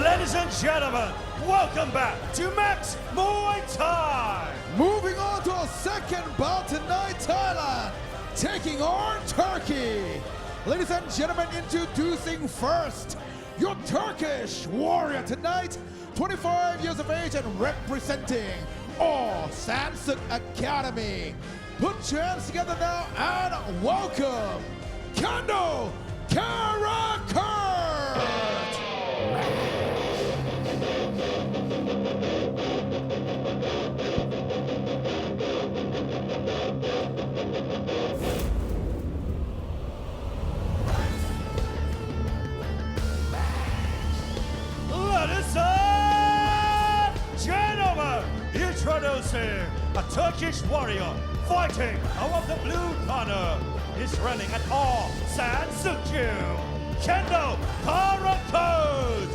Ladies and gentlemen, welcome back to Max Muay Thai. Moving on to a second bout tonight, Thailand taking on Turkey. Ladies and gentlemen, introducing first your Turkish warrior tonight, 25 years of age and representing all Samsung Academy. Put your hands together now and welcome Kando Karakurt. Warrior fighting out of the blue corner. He's running at all San Sukju, Kendo Karakurt.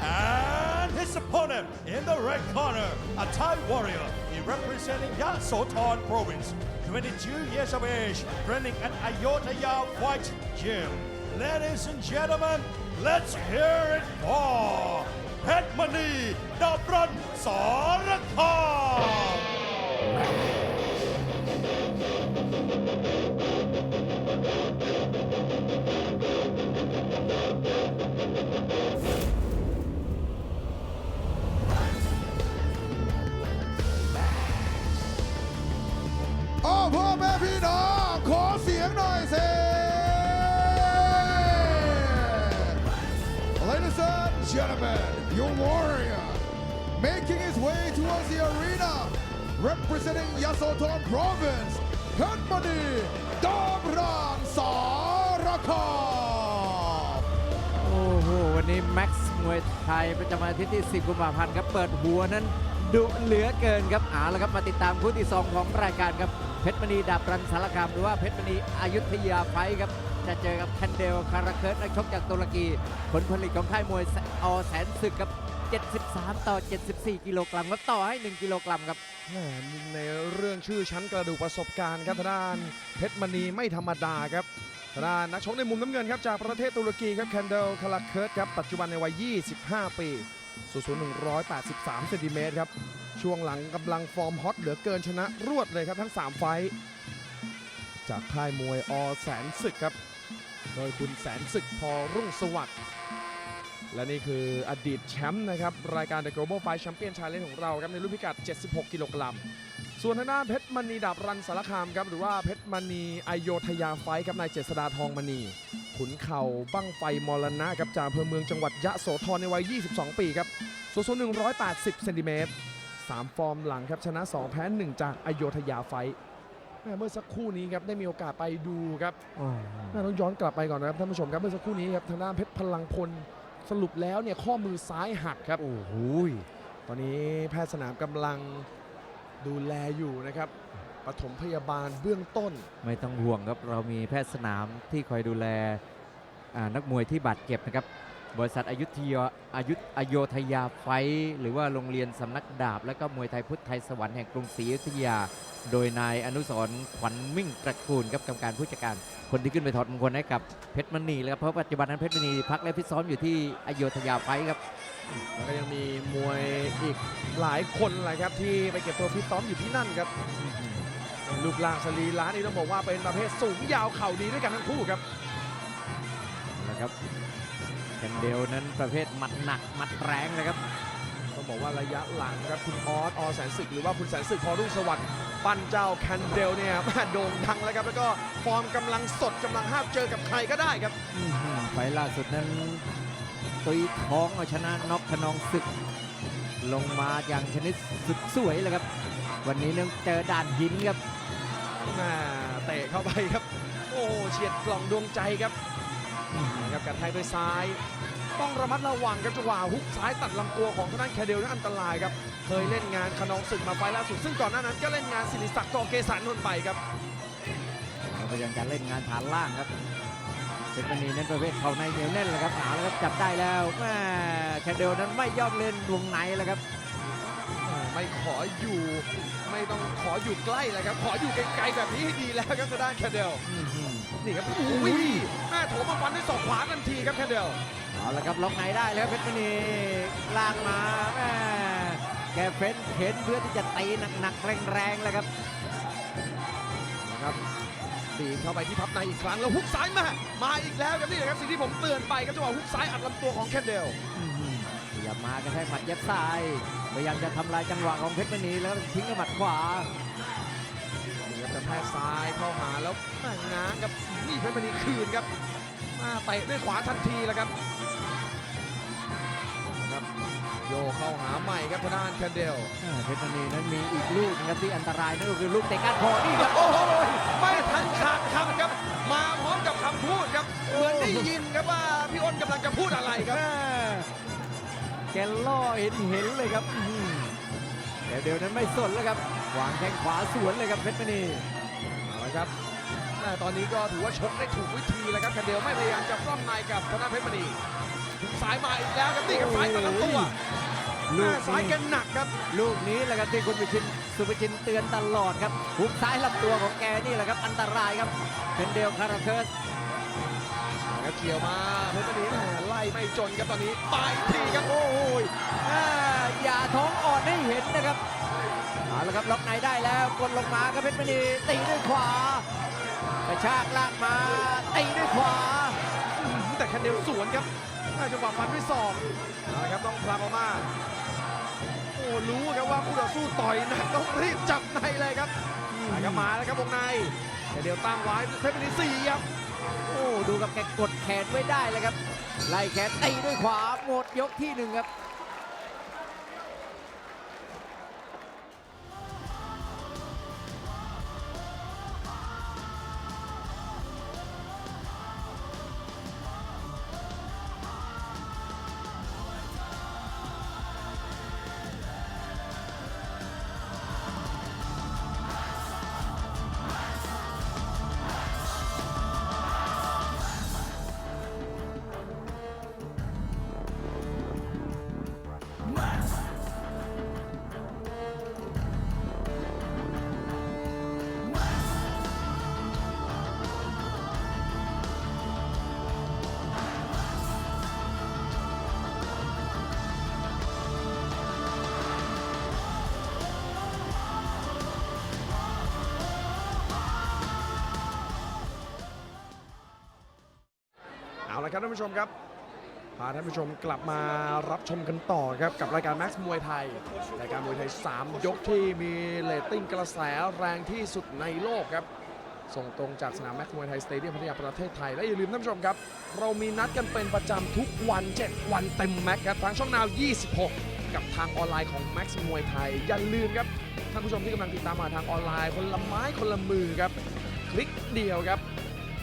And his opponent in the red corner, a Thai warrior, he representing Yasothon province, 22 years of age, running at Ayodhya White Gym. Ladies and gentlemen, let's hear it for Petmani Dabran Sarakam. Your warrior making his way towards the arena representing Yasothon province, Kanmani Damran Sarakam. โอ้โห วันนี้แม็กซ์มวยไทยประจำวันอาทิตย์ที่ 10 กุมภาพันธ์ครับ เปิดหัวนั้นดุเหลือเกินครับเอาละครับ มาติดตามคู่ที่ 2 ของรายการครับ เพชรมณีดาบรันสารคามหรือว่าเพชรมณีอายุทยาไฟท์ครับ จะเจอกับแคนเดลคาราเคิร์ตนักชกจากตุรกี ผลผลิตของค่ายมวยอแสนศึกครับ 73 ต่อ 74 กิโลกรัมครับต่อให้ 1 กิโลกรัมครับ ในเรื่องชื่อชั้นกระดูกประสบการณ์ครับทางด้านเพชรมณีไม่ธรรมดาครับทางด้านนักชกในมุมน้ำเงินครับจากประเทศตุรกีครับแคนเดลคาราเคิร์ตครับปัจจุบันในวัย 25 ปีสูงสูง183เซนติเมตรครับช่วงหลังกำลังฟอร์มฮอตเหลือเกินชนะรวดเลยครับทั้ง 3 ไฟจากค่ายมวยอแสนศึกครับ โดยคุณแสนศึกพอรุ่งสวัสดิ์และนี่คืออดีตแชมป์นะครับ รายการ The Global Fight Champion Challenge ของเราครับในรุ่นพิกัด 76 กิโลกรัม ส่วนทางด้านเพชรมณีดาบรันสารคามครับ หรือว่าเพชรมณีอโยธยาไฟท์ครับนายเจษดาทองมณี ขุนเข่าบั้งไฟมรณะครับจากอำเภอเมืองจังหวัดยะโสธรในวัย 22 ปีครับส่วนสูง180 เซนติเมตร3ฟอร์มหลังครับชนะ 2 แพ้ 1 จากอโยธยาไฟ เมื่อสักครู่นี้ครับได้มีโอกาสไปดูครับน่าต้องย้อนกลับไปก่อนนะครับท่านผู้ชมครับเมื่อสักครู่นี้ครับทางด้านเพชรพลังพลสรุปแล้วเนี่ยข้อมือซ้ายหักครับโอ้โหตอนนี้แพทย์สนามกำลังดูแลอยู่นะครับปฐมพยาบาลเบื้องต้น ไม่ต้องห่วงครับเรามีแพทย์สนามที่คอยดูแลอ่านักมวยที่บาดเจ็บนะครับ บริษัทอยุธยาอายุอโยธยาไฟท์หรือว่าโรงเรียนสำนักดาบ และก็มวยไทยพุทธไทยสวรรค์แห่งกรุงศรีอยุธยา โดยนายอนุสรณ์ขวัญมิ่งตระกูลครับกรรมการผู้จัดการ คนที่ขึ้นไปถอดมงคลให้กับเพชรมณีเลยครับเพราะปัจจุบันนั้นเพชรมณีพักและฟิตซ้อมอยู่ที่อโยธยาไฟท์ครับแล้วก็ยังมีมวยอีกหลายคนแหละครับที่ไปเก็บตัวฟิตซ้อมอยู่ที่นั่นครับรูปร่างสรีระนี่ต้องบอกว่าเป็นประเภทสูงยาวเข่าดีด้วยกันทั้งคู่ครับนะครับ แคนเดลนั้นประเภทหมัดหนักหมัดแรงเลยครับต้องบอกว่าระยะหลังครับคุณออสอแสนศึกหรือว่าคุณแสนศึกพอรุ่งสวัสดิ์ปั้นเจ้าแคนเดลเนี่ยมาโด่งดังแล้วครับ แล้วก็ฟอร์มกำลังสดกำลังห้ามเจอกับใครก็ได้ครับไฟล์ล่าสุดนั้นตุยท้องเอาชนะน็อกขนองศึก ลงมาอย่างชนิดสุดสวยเลยครับ วันนี้เนื่องเจอด่านหินครับแม่เตะเข้าไปครับ โอ้เฉียดกล่องดวงใจครับ ครับการแทงด้วยซ้าย ต้องระมัดระวังครับจังหวะฮุกซ้ายตัดลำตัวของทางด้านแคเดลนั้นอันตรายครับ เคยเล่นงานขนองศึกมาไฟล์ล่าสุด ซึ่งก่อนหน้านั้นก็เล่นงานศิริศักดิ์กอเกษานนท์ไปครับพยายามจะเล่นงานฐานล่างครับเป็นมณีนั้นประเภทเข่าในเหนียวแน่นเลยครับหาแล้วครับจับได้แล้วแม่แคเดลนั้นไม่ยอมเล่นวงในแล้วครับ ไม่ขออยู่ไม่ต้องขออยู่ใกล้เลยครับ ขออยู่ไกลๆแบบนี้ให้ดีแล้วครับทางด้านแคเดลนี่ครับโอ้ยแม่โถมาฟันด้วยศอกขวาทันทีครับแคเดลเอาละครับล็อกไหนได้แล้วเพชรมณีลากมาแม่แกเฟ้นเข็นเพื่อที่จะตีหนักๆแรงๆแล้วครับนะครับดีดเข้าไปที่พับในอีกครั้งแล้วฮุกซ้ายมา มาอีกแล้วครับนี่แหละครับสิ่งที่ผมเตือนไปครับจังหวะฮุกซ้ายอัดลำตัวของแคนเดลพยายามมากระแทกหมัดเย็บซ้าย พยายามจะทำลายจังหวะของเพชรมณีแล้วทิ้งด้วยหมัดขวานี่ครับกระแทกซ้ายเข้าหาแล้วแม่งง้างครับนี่เพชรมณีคืนครับมาเตะด้วยขวาทันทีแล้วครับนะครับโยกเข้าหาใหม่ครับทางด้านแคนเดลอ่าเพชรมณีนั้นมีอีกลูกนะครับที่อันตรายนั่นก็คือลูกเตะก้านคอนี่ครับโอ้โหไม่ทันขาดคำครับ มาพร้อมกับคำพูดครับเหมือนได้ยินครับว่าพี่อ้นกำลังจะพูดอะไรครับ แม่แกล่อเห็นเห็นเลยครับอื้อหือแต่เดี๋ยวนั้นไม่สนแล้วครับวางแข้งขวาสวนเลยครับเพชรมณีเอาละครับแม่ตอนนี้ก็ถือว่าชกได้ถูกวิธีแล้วครับแคนเดลไม่พยายามจะปล้ำในกับธนาเพชรมณีถึงซ้ายมาอีกแล้วครับนี่ครับซ้ายตัดลำตัวลูแม่กซ้ายนี้แกันหนักครับ ลูกนี้แหละครับที่คุณวิชินสุภชินเตือนตลอดครับหุกซ้ายลำตัวของแกนี่แหละครับอันตรายครับเป็นเดลคาราเคิร์สแล้วเกี่ยวมาเพชรมณีแม่ไล่ไม่จนครับตอนนี้ไปอีกทีครับโอ้โหยอ่าอย่าท้องอ่อนให้เห็นนะครับเอาละครับล็อกในได้แล้วกดลงมาครับเพชรมณีตีด้วยขวากระชากลากมาตีด้วยขวาอื้อหือแต่แคนเดลสวนครับแม่จังหวะฟันด้วยศอกเอาละครับต้องพลาดออกมาโอ้รู้ครับว่าคู่ต่อสู้ต่อยหนักต้องรีบจับในเลยครับมาครับมาแล้วครับวงในแคนเดลตั้งไว้เพชรมณีสี่ครับโอ้ดูกับแกกดแขนไว้ได้เลยครับ ไล่แขนตีด้วยขวาหมดยกที่หนึ่งครับ ครับท่านผู้ชมครับพาท่านผู้ชมกลับมารับชมกันต่อครับกับรายการแม็กซ์มวยไทยรายการมวยไทย 3 ยกที่มีเรตติ้งกระแสแรงที่สุดในโลกครับ ส่งตรงจากสนามแม็กซ์มวยไทย สเตเดียมพัทยาประเทศไทย และอย่าลืมท่านผู้ชมครับ เรามีนัดกันเป็นประจำทุกวัน 7 วันเต็มแม็กซ์ครับทางช่องนาว 26 กับทางออนไลน์ของแม็กซ์มวยไทย อย่าลืมครับท่านผู้ชมที่กำลังติดตามมาทางออนไลน์คนละไม้คนละมือครับ คลิกเดียวครับ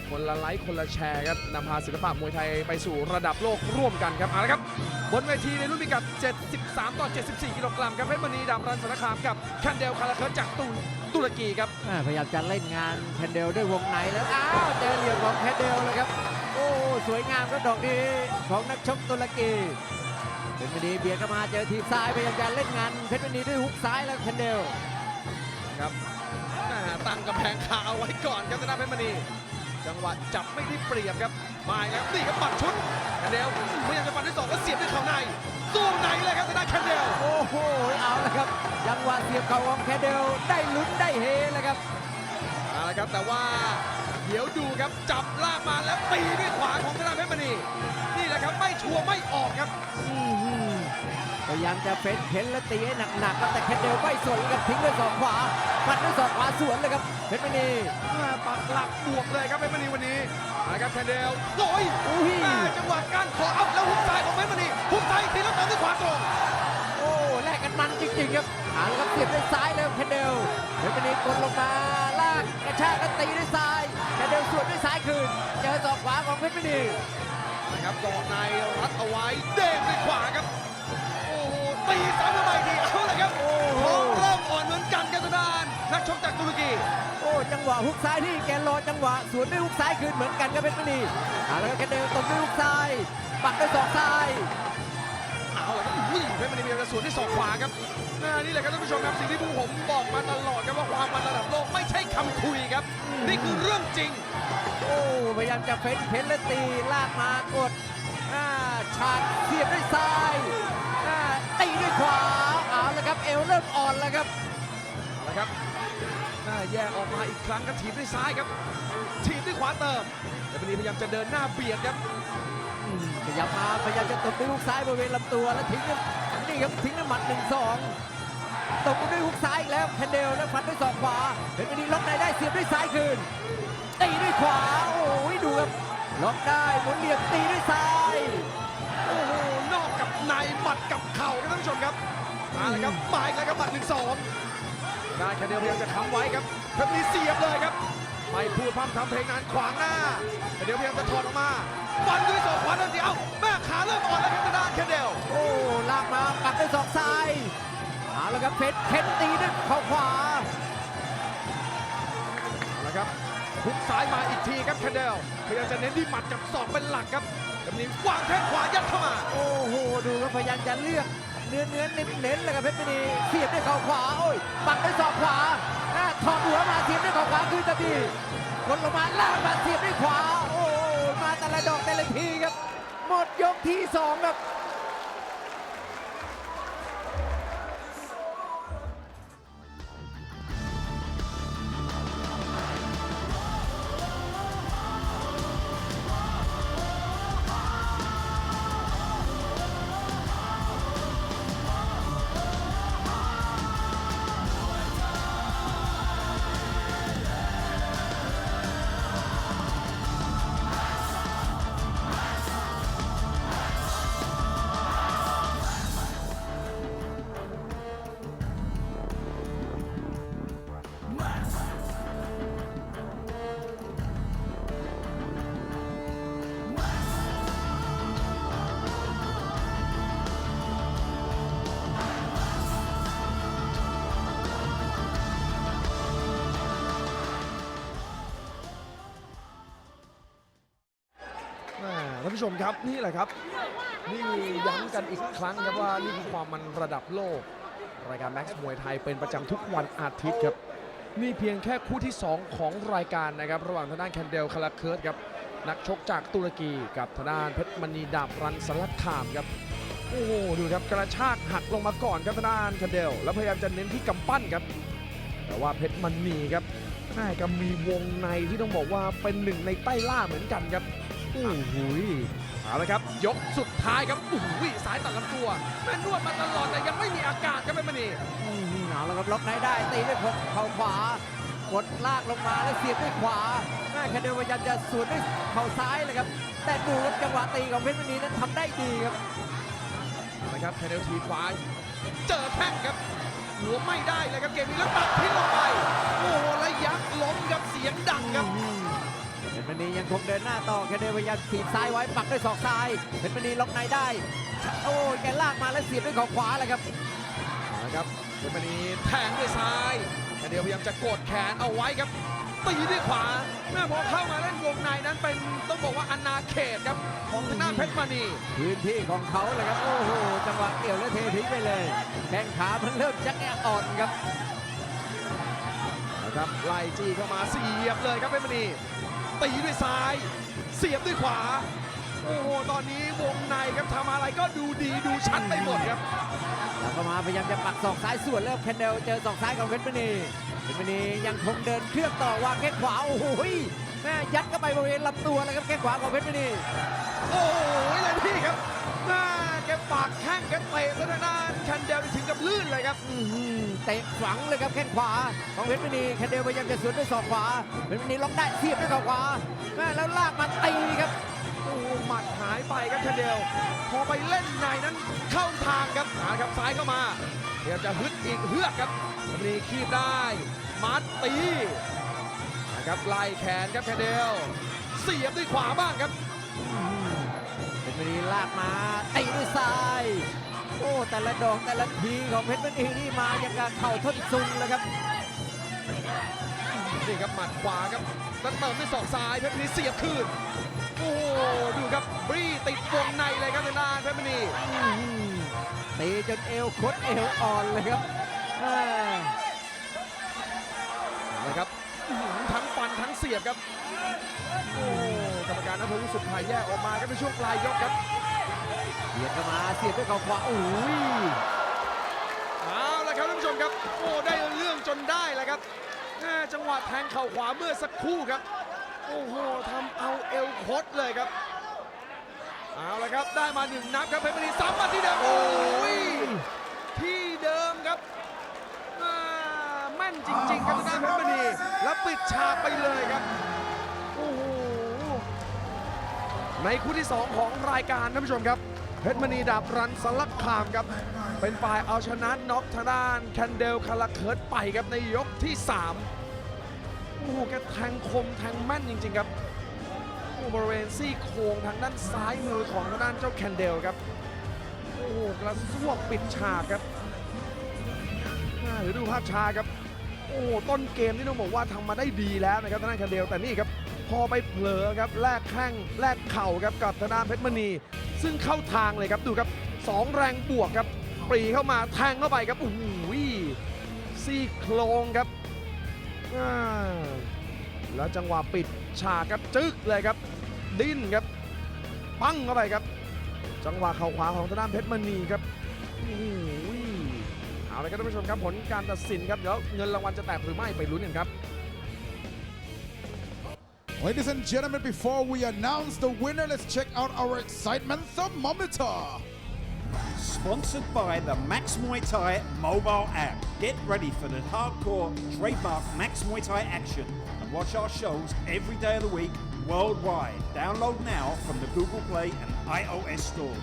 คนละไลค์คนละแชร์ครับนำพาศิลปะมวยไทยไปสู่ระดับโลกร่วมกันครับเอาละครับบนเวทีในรุ่นพิกัด 73 ต่อ 74 กิโลกรัมครับเพชรมณีดำรันสารคามกับแคนเดลคาราเคิร์ตจากตุตุรกีครับอ่าพยายามจะเล่นงานแคนเดลด้วยวงในแล้วอ้าวเจอเหลี่ยมของแคนเดลเลยครับ โอ้สวยงามครับดอกนี้ของนักชกตุรกีเพชรมณีเบียดเข้ามาเจอทีบซ้ายพยายามจะเล่นงานเพชรมณีด้วยฮุกซ้ายแล้วแคนเดลครับแม่ตั้งกำแพงคาเอาไว้ก่อนครับทางด้านเพชรมณี จังหวะจับไม่ได้เปรียบครับมาอีกแล้วนี่ครับปัดชุดแคนเดลพยายามจะปัดด้วยศอกแล้วเสียบด้วยเข่าในสู้ในเลยครับทางด้านแคนเดลโอ้โหเอาละครับ จังหวะเสียบเข่าของแคนเดลได้ลุ้นได้เฮเลยครับเอาละครับแต่ว่าเดี๋ยวดูครับจับลากมาแล้วตีด้วยขวาของทางด้านเพชรมณีนี่แหละครับไม่ชัวร์ไม่ออกครับอื้อหือพยายามจะเฟ้นเข็นและตีให้หนักๆครับแต่แคนเดลไม่สนครับทิ้งด้วยศอกขวา ปัดด้วยศอกขวาสวนเลยครับเพชรมณีมาปักหลักบวกเลยครับเพชรมณีวันนี้เอาละครับแคนเดลโอ้ยอุ้ยแม่จังหวะการขอเอาแล้วหุกซ้ายของเพชรมณีหุกซ้ายอีกทีแล้วเติมด้วยขวาตรงโอ้แลกกันมันจริงๆครับเอาละครับเสียบด้วยซ้ายเลยแคนเดลเพชรมณีกดลงมาลากกระชากแล้วตีด้วยซ้ายแคนเดลสวนด้วยซ้ายคืนเจอศอกขวาของเพชรมณีนะครับเกาะในรัดเอาไว้เด้งด้วยขวาครับโอ้โหตีซ้ำเข้าไปอีกทีเอาเลยครับโอ้ ชกจากตุรกี โอ้จังหวะฮุกซ้ายที่แกรอจังหวะสวนด้วยฮุกซ้ายคืนเหมือนกันครับเพชรมณีเอาละครับแคนเดลตบด้วยฮุกซ้าย ปักด้วยศอกซ้ายเอาเลยครับอุ้ยเพชรมณีพยายามจะสวนด้วยศอกขวาครับอ่านี่แหละครับท่านผู้ชมครับสิ่งที่พวกผมบอกมาตลอดครับว่าความมันระดับโลกไม่ใช่คำคุยครับ นี่คือเรื่องจริง โอ้พยายามจะเฟ้นเข็นและตีลากมากดอ่าฉากเสียบด้วยซ้ายอ่าตีด้วยขวาเอาละครับเอวเริ่มอ่อนแล้วครับเอาละครับหน้า แยกออกมาอีกครั้งครับถีบด้วยซ้ายครับถีบด้วยขวาเติมเพชรมณีพยายามจะเดินหน้าเบียดครับอืมขยับมาพยายามจะตบด้วยฮุกซ้ายบริเวณลำตัวแล้วทิ้งด้วยนี่ครับทิ้งด้วยหมัดหนึ่งสองตบด้วยฮุกซ้ายอีกแล้วแคนเดลแล้วฟันด้วยศอกขวาเพชรมณีล็อกในได้เสียบด้วยซ้ายคืนตีด้วยขวาโอ้ยดูครับล็อกได้หมุนเหลี่ยมตีด้วยซ้ายโอ้โหนอกกับในหมัดกับเข่าครับท่านผู้ชมครับมาแล้วครับมาอีกแล้วครับหมัดหนึ่งสอง ได้แค่เดียวพยายามจะค้ำไว้ครับเพชรมณีเสียบเลยครับ ไม่พูดพร่ำทำเพลงนานขวางหน้าแค่เดียวพยายามจะถอดออกมาฟันด้วยศอกขวาทันทีเอ้าแม่ขาเริ่มอ่อนแล้วครับทางด้านแคนเดลโอ้ลากมาปักด้วยศอกซ้ายเอาละครับเพชรเข็นตีด้วยเข่าขวาเอาละครับหุกซ้ายมาอีกทีครับแคนเดลพยายามจะเน้นที่หมัดกับศอกเป็นหลักครับเพชรมณีวางแข้งขวายัดเข้ามา โอ้โห ดูครับพยายามจะเลือก เนื้อเนื้อเน้นเน้นๆเลยครับเพชรมณีเสียบด้วยเข่าขวาโอ้ยปักด้วยศอกขวาหน้าถอดหัวมาเสียบด้วยเข่าขวาคืนทันทีกดลงมาลากมาเสียบด้วยขวาโอ้มาแต่ละดอกแต่ละทีครับ หมดยกที่สองครับ ผู้ชมครับนี่แหละครับ นี่ย้ำกันอีกครั้งครับว่านี่คือความมันระดับโลก รายการแม็กซ์มวยไทยเป็นประจำทุกวันอาทิตย์ครับนี่เพียงแค่คู่ที่ 2 ของรายการนะครับ ระหว่างทางด้านแคนเดลคาราเคิร์ตครับนักชกจากตุรกีกับทางด้านเพชรมณีดาบรันสลัดขามครับโอ้โหดูครับกระชากหักลงมาก่อนครับทางด้านแคนเดล แล้วพยายามจะเน้นที่กำปั้นครับ แต่ว่าเพชรมณีครับน่าจะมีวงในที่ต้องบอกว่าเป็นหนึ่งในใต้ล่าเหมือนกันครับ โอ้โหเอาละครับ ยกสุดท้ายครับโอ้โหสายตัดลำตัวแม่นวดมาตลอดแต่ยังไม่มีอาการครับเป็นมณีอืมเอาละครับล็อกไหนได้ตีด้วยเข่าขวากดลากลงมาแล้วเสียบด้วยขวาแม่แคนเดลพยายามจะสวนด้วยเข่าซ้ายเลยครับ แต่ดูครับจังหวะตีของเพชรมณีนั้นทำได้ดีครับเอาละครับแคนเดลทีขวาเจอแท่งครับหัวไม่ได้เลยครับเกมนี้แล้วตัดทิ้งลงไป โอ้โหแล้วยักษ์ล้มครับเสียงดังครับเพชร มณียังคงเดินหน้าต่อแคนเดลพยายามถีบซ้ายไว้ปักด้วยศอกซ้ายเพชรมณีล็อกในได้ โอ้ยแกลากมาแล้วเสียบด้วยเข่าขวาเลยครับเอาละครับเป็นมณีแทงด้วยซ้ายแคนเดลพยายามจะกดแขนเอาไว้ครับตีด้วยขวาแม่พอเข้ามาเล่นวงในนั้นเป็นต้องบอกว่าอนาเขตครับของทางด้านเพชรมณีพื้นที่ของเขาเลยครับโอ้โหจังหวะเกี่ยวแล้วเททิ้งไปเลยแข้งขามันเริ่มจะแออ่อนครับนะครับไล่จี้เข้ามาเสียบเลยครับเพชรมณี ตีด้วยซ้าย เสียบด้วยขวา โอ้โห ตอนนี้วงในครับทำอะไรก็ดูดีดูชัดไปหมดครับแล้วก็มาพยายามจะปักศอกซ้ายสวนเริ่มแคนเดลเจอศอกซ้ายของเพชรมณีเพชรมณียังคงเดินเครื่องต่อวางแข้งขวาโอ้โหแม่ยัดเข้าไปบริเวณลำตัวเลยครับแข้งขวาของเพชรมณีโอ้โหเลยพี่ครับห น้าแกปากแข้งแกเตะซะทางด้านแคนเดลนี่ถึงกับลื่นเลยครับ อื้อหือเตะฝังเลยครับแข้งขวาของเพชรมณีแคนเดลพยายามจะสวนด้วยศอกขวาเพชรมณีล็อกได้เสียบด้วยศอกขวาแม่แล้วลากมาตีครับ โอ้โหหมัดหายไปครับแคนเดลพอไปเล่นในนั้นเข้าทางครับหาครับซ้ายเข้ามาพยายามจะฮึดอีกเฮือกครับเพชรมณีคีบได้ มัดตีนะครับไล่แขนครับแคนเดลเสียบด้วยขวาบ้างครับเพชร มณีลากมาตีด้วยซ้าย โอ้แต่ละดอกแต่ละทีของเพชรมณีนี่มาอย่างกับเข่าทนซุงเลยครับนี่ครับหมัดขวาครับแล้วเติมด้วยศอกซ้ายเพชรมณีเสียบคืนโอ้โหดูครับบรีติดวงในเลยครับทางด้านเพชรมณีตีจนเอวคดเอวอ่อนเลยครับแม่นะครับอื้อหือทั้งฟันทั้งเสียบครับโอ้ กรรมการนภวุฒิสุดท้ายแยกออกมาครับในช่วงปลายยกครับเบียดเข้ามาเสียบด้วยเข่าขวาโอ้ยเอาละครับท่านผู้ชมครับโอ้ได้เรื่องจนได้แล้วครับแม่จังหวะแทงเข่าขวาเมื่อสักครู่ครับโอ้โหทำเอาเอวคดเลยครับเอาละครับได้มาหนึ่งนับครับเพชรมณีซ้ำมาที่เดิมโอ้ยที่เดิมครับอ่าแม่นจริงๆครับทางด้านเพชรมณีแล้วปิดฉากไปเลยครับ ในคู่ที่ 2 ของรายการท่านผู้ชมครับ เพชรมณีดาบรันสลักคามครับ เป็นฝ่ายเอาชนะน็อกทางด้านแคนเดลคาราเคิร์ตไปครับในยกที่ 3 โอ้โหแกแทงคมแทงแม่นจริง ๆ ครับโอ้บริเวณซี่โครงทางด้านซ้ายมือของทางด้านเจ้าแคนเดลครับ โอ้โหกระซวกปิดฉากครับอ่าเดี๋ยวดูภาพช้าครับ โอ้โหต้นเกมนี่ต้องบอกว่าทำมาได้ดีแล้วนะครับทางด้านแคนเดลแต่นี่ครับ พอไปเผลอครับแลกแข้งแลกเข่าครับกับทางด้านเพชรมณี ซึ่งเข้าทางเลยครับดูครับสองแรงบวกครับปรีเข้ามาแทงเข้าไปครับโอ้โหซี่โครงครับแล้วจังหวะปิดฉากครับจึ๊กเลยครับ ดิ้นครับปั้งเข้าไปครับ จังหวะเข่าขวาของทางด้านเพชรมณีครับโอ้โหเอาละครับท่านผู้ชมครับผลการตัดสินครับเดี๋ยวเงินรางวัลจะแตกหรือไม่ไปลุ้นกันครับ Ladies and gentlemen, before we announce the winner, let's check out our excitement thermometer. Sponsored by the Max Muay Thai mobile app. Get ready for the hardcore trademark Max Muay Thai action and watch our shows every day of the week worldwide. Download now from the Google Play and iOS stores.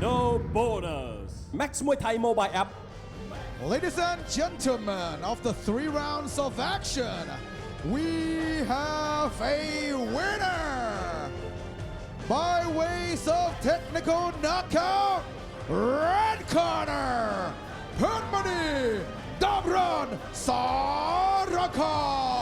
No borders. Max Muay Thai mobile app Ladies and gentlemen, the three rounds of action, we have a winner by ways of technical knockout. Red corner, Permani Dabron Sarakhan.